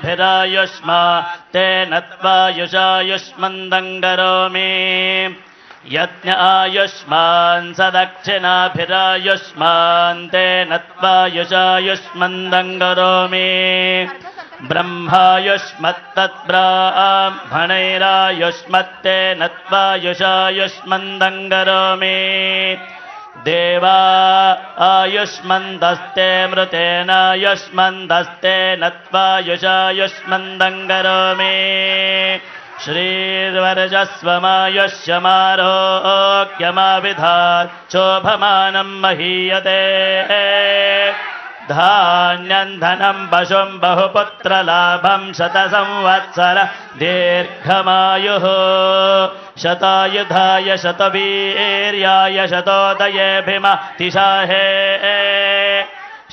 सदक्षिणाभिरायुष्मा तेन त्वायुषायुष्मन्दम् करोमि यज्ञ आयुष्मान् सदक्षिणाभिरायुष्मान् तेन त्वायुषायुष्मन्दम् करोमि ब्रह्मायुष्मत्तद्ब्राह्मणैरायुष्मत्तेन त्वायुषायुष्मन्दम् करोमि देवा आयुष्मन्दस्ते मृतेनायुष्मन्दस्ते नत्वायुषायुष्मन्दम् करोमि। श्रीर्वर्जस्वमायुष्यमारोग्यमाविधात् शोभमानम् महीयते धान्यम् धनम् पशुम् बहुपुत्रलाभम् शतसंवत्सर दीर्घमायुः। शतायुधाय शतवीर्याय शतोदयेऽभिमतिशाहे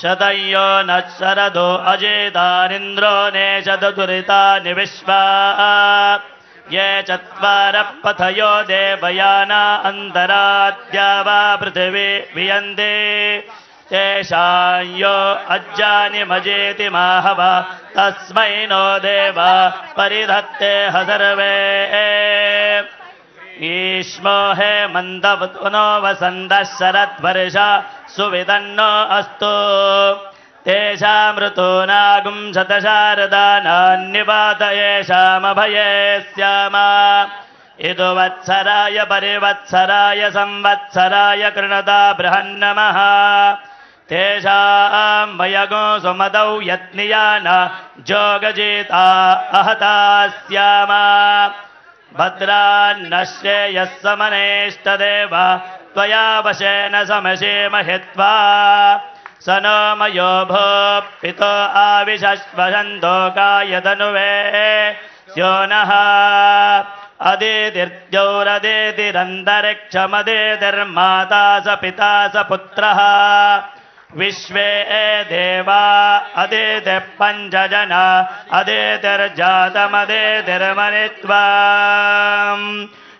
शतयो नः शरदो अजेतानिन्द्रो नेशदुरितानि विश्वा ये चत्वारः पथयो देवयाना अन्तराद्या वा पृथिवी वियन्ते तेषां यो अज्जानि मजेति माहवा तस्मै नो देवा परिधत्ते ह सर्वे ईश्मो हे मन्दवनो वसन्तः शरद्वर्षा सुविदन्नो अस्तु। तेषामृतूनागुं शतशारदानान्निपात येषामभये स्यामा इदुवत्सराय परिवत्सराय संवत्सराय कृणदा बृहन्नमः तेषां वयगो सुमदौ यत्नियान जोगजिता अहता स्यामा। भद्रान्नश्रेयः समनेष्टदेव त्वया वशेन समशेमहित्वा स नो मयो भो पितो आविशश्वसन्तोकायतनुवे स्यो नः अदितिर्जौरदितिरन्तरिक्षमदितिर्माता स पिता स पुत्रः विश्वे देवा अदितिः पञ्चजना अदितिर्जातमदितिर्मणित्वा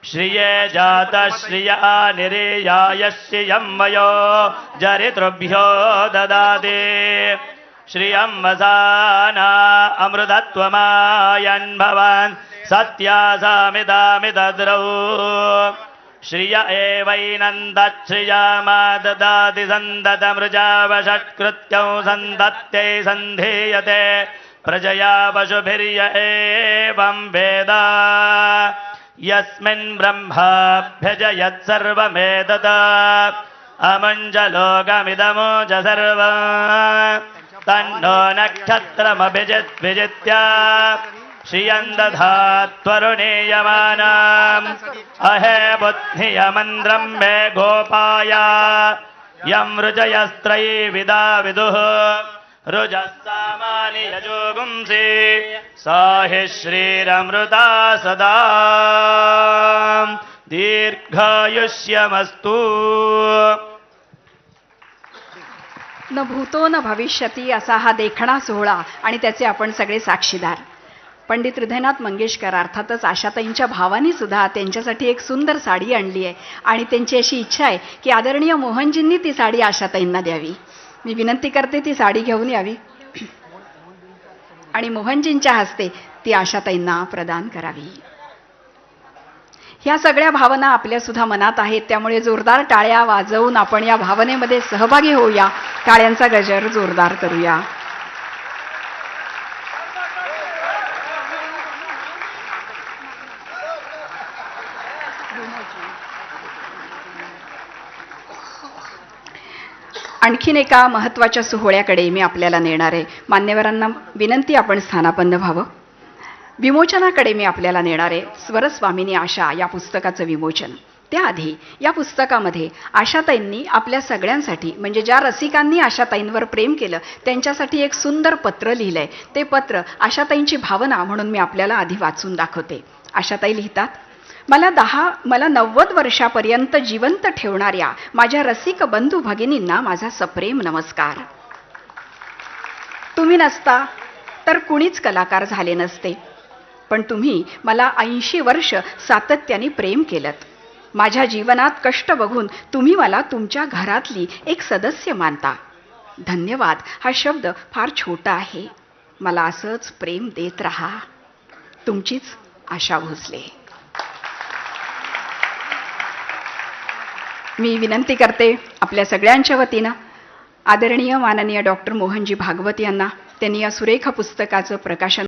श्रिये जातश्रिय निरीयाय श्रियं वयो जरितृभ्यो ददाति। श्रियं वसाना अमृतत्वमायन् भवान् सत्यासामिदामिदद्रौ श्रिय एवैनन्दश्रियामा ददाति सन्दतमृजावषट्कृत्यौ सन्दत्यै सन्धीयते प्रजया पशुभिर्य एवं वेद। यस्मिन् ब्रह्माभ्यजयत्सर्वमेतत् अमुञ्जलोकमिदमुज सर्व। तन्नो नक्षत्रमभिजित् श्रियम् दधात्वरुणीयमानाम् अहे बुद्धियमन्द्रम् मे गोपाय। यं रुजयस्त्रयीविदा विदुः रुजः सामानि यजोगुंसि। सा हि श्रीरमृता सदा। दीर्घायुष्यमस्तु। न भूतो न भविष्यती असा हा देखणा सोहळा आणि त्याचे आपण सगळे साक्षीदार. पंडित हृदयनाथ मंगेशकर अर्थातच आशाताईंच्या भावानी सुद्धा त्यांच्यासाठी एक सुंदर साडी आणली आहे. आणि त्यांची अशी इच्छा आहे की आदरणीय मोहनजींनी ती साडी आशाताईंना द्यावी. मी विनंती करते ती साडी घेऊन यावी. आणि मोहनजींच्या हस्ते ती आशाताईंना प्रदान करावी. ह्या सगळ्या भावना आपल्या सुद्धा मनात आहेत. त्यामुळे जोरदार टाळ्या वाजवून आपण या भावनेमध्ये सहभागी होऊया. टाळ्यांचा गजर जोरदार करूया. आणखीन एका महत्त्वाच्या सोहळ्याकडे मी आपल्याला नेणार आहे. मान्यवरांना विनंती आपण स्थानापन्न व्हावं. विमोचनाकडे मी आपल्याला नेणार आहे. स्वरस्वामिनी आशा या पुस्तकाचं विमोचन. त्याआधी या पुस्तकामध्ये आशाताईंनी आपल्या सगळ्यांसाठी म्हणजे ज्या रसिकांनी आशाताईंवर प्रेम केलं त्यांच्यासाठी एक सुंदर पत्र लिहिलंय. ते पत्र आशाताईंची भावना म्हणून मी आपल्याला आधी वाचून दाखवते. आशाताई लिहितात मला दहा मला नव्वद वर्षापर्यंत जिवंत ठेवणाऱ्या माझ्या रसिक बंधू भगिनींना माझा सप्रेम नमस्कार. तुम्ही नसता तर कुणीच कलाकार झाले नसते. पण तुम्ही मला ऐंशी वर्ष सातत्याने प्रेम केलं माझ्या जीवनात कष्ट बघून तुम्ही मला तुमच्या घरातली एक सदस्य मानता. धन्यवाद हा शब्द फार छोटा आहे. मला असंच प्रेम देत राहा. तुमचीच आशा भोसले. मी विनंती करते आपल्या सगळ्यांच्या वतीनं आदरणीय माननीय डॉक्टर मोहनजी भागवत यांना त्यांनी या सुरेख पुस्तकाचं प्रकाशन